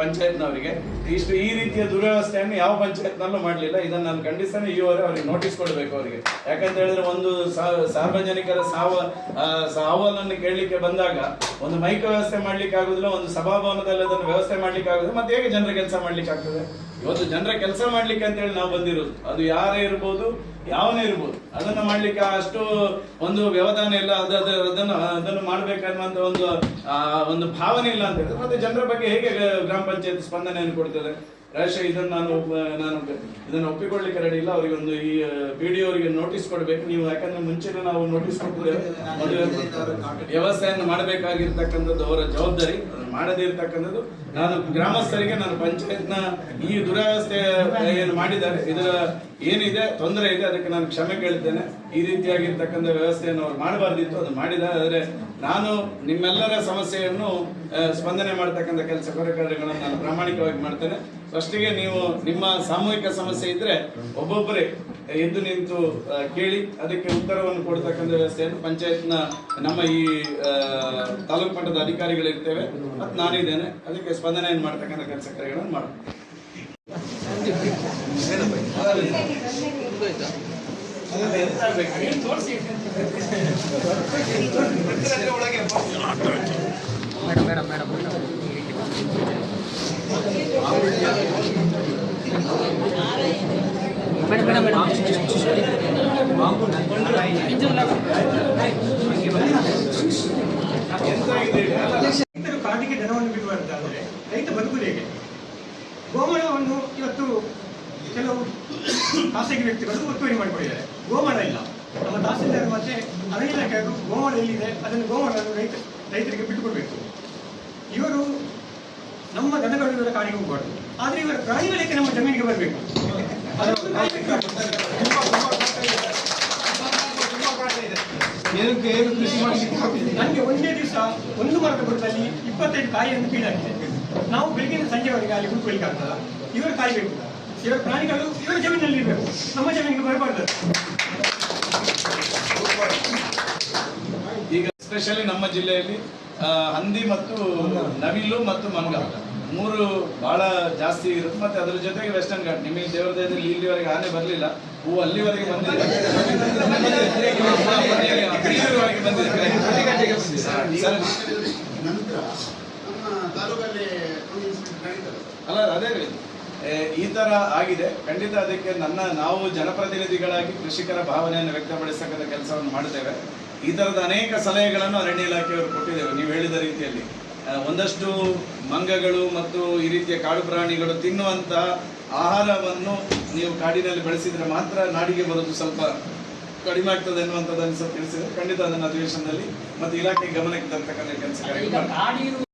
ಪಂಚಾಯತ್ನವರಿಗೆ. ಇಷ್ಟು ಈ ರೀತಿಯ ದುರ್ವ್ಯವಸ್ಥೆಯನ್ನು ಯಾವ ಪಂಚಾಯತ್ನಲ್ಲೂ ಮಾಡಲಿಲ್ಲ. ಇದನ್ನು ನಾನು ಖಂಡಿಸ್ತಾನೆ ಈವರೆ ಅವರಿಗೆ ನೋಟಿಸ್ ಕೊಡಬೇಕು ಅವರಿಗೆ. ಯಾಕಂತ ಹೇಳಿದ್ರೆ ಒಂದು ಸಾರ್ವಜನಿಕರ ಸಾವ ಆ, ಸಾವನ್ನನ್ನು ಕೇಳಲಿಕ್ಕೆ ಬಂದಾಗ ಒಂದು ಮೈಕ್ ವ್ಯವಸ್ಥೆ ಮಾಡ್ಲಿಕ್ಕೆ ಆಗುದಿಲ್ಲ ಒಂದು ಸಭಾಭವನದಲ್ಲಿ ಅದನ್ನು ವ್ಯವಸ್ಥೆ ಮಾಡ್ಲಿಕ್ಕೆ ಆಗುದಿಲ್ಲ ಮತ್ತೆ ಹೇಗೆ ಜನರ ಕೆಲಸ ಮಾಡ್ಲಿಕ್ಕೆ ಆಗ್ತದೆ? ಇವತ್ತು ಜನರ ಕೆಲಸ ಮಾಡ್ಲಿಕ್ಕೆ ಅಂತ ಹೇಳಿ ನಾವು ಬಂದಿರೋದು. ಅದು ಯಾರೇ ಇರ್ಬೋದು ಯಾವನೇ ಇರ್ಬೋದು ಅದನ್ನ ಮಾಡ್ಲಿಕ್ಕೆ ಅಷ್ಟು ಒಂದು ವ್ಯವಧಾನ ಇಲ್ಲ. ಅದು ಅದು ಅದನ್ನು ಅದನ್ನು ಮಾಡ್ಬೇಕನ್ನುವಂತ ಒಂದು ಒಂದು ಭಾವನೆ ಇಲ್ಲ ಅಂತ ಹೇಳಿದ್ರೆ ಮತ್ತೆ ಜನರ ಬಗ್ಗೆ ಹೇಗೆ ಗ್ರಾಮ ಪಂಚಾಯತ್ ಸ್ಪಂದನೆಯನ್ನು ಕೊಡ್ತದೆ. ರಾಜೇಶ್ ಇದನ್ನು ನಾನು ನಾನು ಇದನ್ನು ಒಪ್ಪಿಕೊಳ್ಳಿಕ್ಕೆ ರೆಡಿ ಇಲ್ಲ. ಅವರಿಗೆ ಒಂದು ಈ ಬಿ ಅವರಿಗೆ ನೋಟಿಸ್ ಕೊಡಬೇಕು. ನೀವು ಯಾಕಂದ್ರೆ ಮುಂಚೆನೇ ನಾವು ನೋಟಿಸ್ ಕೊಟ್ಟಿದ್ದೇವೆ. ವ್ಯವಸ್ಥೆಯನ್ನು ಮಾಡಬೇಕಾಗಿರ್ತಕ್ಕಂಥದ್ದು ಅವರ ಜವಾಬ್ದಾರಿ. ಮಾಡದೇ ಇರತಕ್ಕಂಥದ್ದು. ನಾನು ಗ್ರಾಮಸ್ಥರಿಗೆ, ನಾನು ಪಂಚಾಯತ್ನ ಈ ದುರವಸ್ಥೆ ಏನು ಮಾಡಿದ್ದಾರೆ. ಇದರ ಏನಿದೆ, ತೊಂದರೆ ಇದೆ, ಅದಕ್ಕೆ ನಾನು ಕ್ಷಮೆ ಕೇಳ್ತೇನೆ. ಈ ರೀತಿಯಾಗಿರ್ತಕ್ಕಂಥ ವ್ಯವಸ್ಥೆಯನ್ನು ಅವ್ರು ಮಾಡಬಾರ್ದಿತ್ತು, ಅದು ಮಾಡಿದ, ಆದರೆ ನಾನು ನಿಮ್ಮೆಲ್ಲರ ಸಮಸ್ಯೆಯನ್ನು ಸ್ಪಂದನೆ ಮಾಡ್ತಕ್ಕಂಥ ಕೆಲಸ ಕಾರ್ಯಗಳನ್ನು ನಾನು ಪ್ರಾಮಾಣಿಕವಾಗಿ ಮಾಡ್ತೇನೆ. ಫಸ್ಟಿಗೆ ನೀವು ನಿಮ್ಮ ಸಾಮೂಹಿಕ ಸಮಸ್ಯೆ ಇದ್ರೆ ಒಬ್ಬೊಬ್ಬರೇ ಎದ್ದು ನಿಂತು ಕೇಳಿ, ಅದಕ್ಕೆ ಉತ್ತರವನ್ನು ಕೊಡ್ತಕ್ಕಂಥ ವ್ಯವಸ್ಥೆಯನ್ನು ಪಂಚಾಯತ್ನ, ನಮ್ಮ ಈ ತಾಲೂಕು ಮಟ್ಟದ ಅಧಿಕಾರಿಗಳಿರ್ತೇವೆ. ಮತ್ತು ನಾನಿದ್ದೇನೆ, ಅದಕ್ಕೆ ಸ್ಪಂದನೆಯನ್ನು ಮಾಡ್ತಕ್ಕಂಥ ಕೆಲಸ ಕಾರ್ಯಗಳನ್ನು ಮಾಡ್ತೀನಿ. ರೈತರು ಇವತ್ತು ಕೆಲವು ಖಾಸಗಿ ವ್ಯಕ್ತಿಗಳು ಒತ್ತುವರಿ ಮಾಡಿಕೊಂಡಿದ್ದಾರೆ. ಗೋಮಾಳ ಇಲ್ಲ. ನಮ್ಮ ತಹಸೀಲ್ದಾರ್ ಮತ್ತೆ ಅರಣ್ಯ ಇಲಾಖೆಯವರು ಗೋಮಾಳ ಎಲ್ಲಿದೆ ಅದನ್ನು ಗೋಮಾಳನ್ನು ರೈತ ರೈತರಿಗೆ ಬಿಟ್ಟುಕೊಡ್ಬೇಕು. ಇವರು ನಮ್ಮ ದನಗಳು ಕಾಡಿಗೆ ಹೋಗಬಾರ್ದು. ಆದರೆ ಇವರ ಪ್ರಾಣಿಗಳಕ್ಕೆ ನಮ್ಮ ಜಮೀನಿಗೆ ಬರಬೇಕು. ನನಗೆ ಒಂದೇ ದಿವಸ ಒಂದು ಮರದ ಬುಡದಲ್ಲಿ ಇಪ್ಪತ್ತೈದು ಕಾಯಿಯನ್ನು ಕೀಳಾಗಿದೆ. ನಾವು ಬೆಳಗಿನ ಸಂಜೆವರೆಗೆ ಅಲ್ಲಿ ಕೂತ್ಕೊಳ್ಳಿಕ್ಕೆ ಆಗ್ತದ? ಇವರು ಕಾಯ್ಬೇಕು. ಇವರ ಪ್ರಾಣಿಗಳು ಇವರ ಜಮೀನಲ್ಲಿ ಇರಬೇಕು. ನಮ್ಮ ಜಮೀನಿಗೆ ಬರಬಾರ್ದು. ಈಗ ಎಸ್ಪೆಷಲಿ ನಮ್ಮ ಜಿಲ್ಲೆಯಲ್ಲಿ ಹಂದಿ ಮತ್ತು ನವಿಲು ಮತ್ತು ಮಂಗ. ಮೂರು ಬಹಳ ಜಾಸ್ತಿ ಇರುತ್ತೆ. ಮತ್ತೆ ಅದ್ರ ಜೊತೆಗೆ ವೆಸ್ಟರ್ನ್ ಘಾಟ್ ನಿಮಗೆ ದೇವರದಲ್ಲಿ ಇಲ್ಲಿವರೆಗೆ ಆನೆ ಬರಲಿಲ್ಲ. ಹೂವು ಅಲ್ಲಿವರೆಗೆ ಬಂದಿದೆ. ಇಲ್ಲಿವರೆಗೆ ಬಂದಿದೆ ಸರ್, ನಂತರ ನಮ್ಮ ತಾಲೂಕಲ್ಲಿ ಒಂದು ಇನ್ಸಿಡೆಂಟ್ ನಡೀತದೆ. ಅಲ್ಲ ಅದೇ ರೀ. ಈ ತರ ಆಗಿದೆ. ಖಂಡಿತ ಅದಕ್ಕೆ ನನ್ನ ನಾವು ಜನಪ್ರತಿನಿಧಿಗಳಾಗಿ ಕೃಷಿಕರ ಭಾವನೆಯನ್ನು ವ್ಯಕ್ತಪಡಿಸತಕ್ಕಂಥ ಕೆಲಸವನ್ನು ಮಾಡುತ್ತೇವೆ. ಈ ತರದ ಅನೇಕ ಸಲಹೆಗಳನ್ನು ಅರಣ್ಯ ಇಲಾಖೆಯವರು ಕೊಟ್ಟಿದ್ದೇವೆ. ನೀವು ಹೇಳಿದ ರೀತಿಯಲ್ಲಿ. ಒಂದಷ್ಟು ಮಂಗಗಳು ಮತ್ತು ಈ ರೀತಿಯ ಕಾಡು ಪ್ರಾಣಿಗಳು ತಿನ್ನುವಂತಹ ಆಹಾರವನ್ನು ನೀವು ಕಾಡಿನಲ್ಲಿ ಬೆಳೆಸಿದ್ರೆ ಮಾತ್ರ ನಾಡಿಗೆ ಬರೋದು ಸ್ವಲ್ಪ ಕಡಿಮೆ ಆಗ್ತದೆ ಅನ್ನುವಂಥದ್ದನ್ನು ಸಹ ತಿಳಿಸಿದೆ. ಖಂಡಿತ ಅದನ್ನು ಅಧಿವೇಶನದಲ್ಲಿ ಮತ್ತು ಇಲಾಖೆ ಗಮನಕ್ಕೆ ತರ್ತಕ್ಕಂಥ ಕೆಲಸ.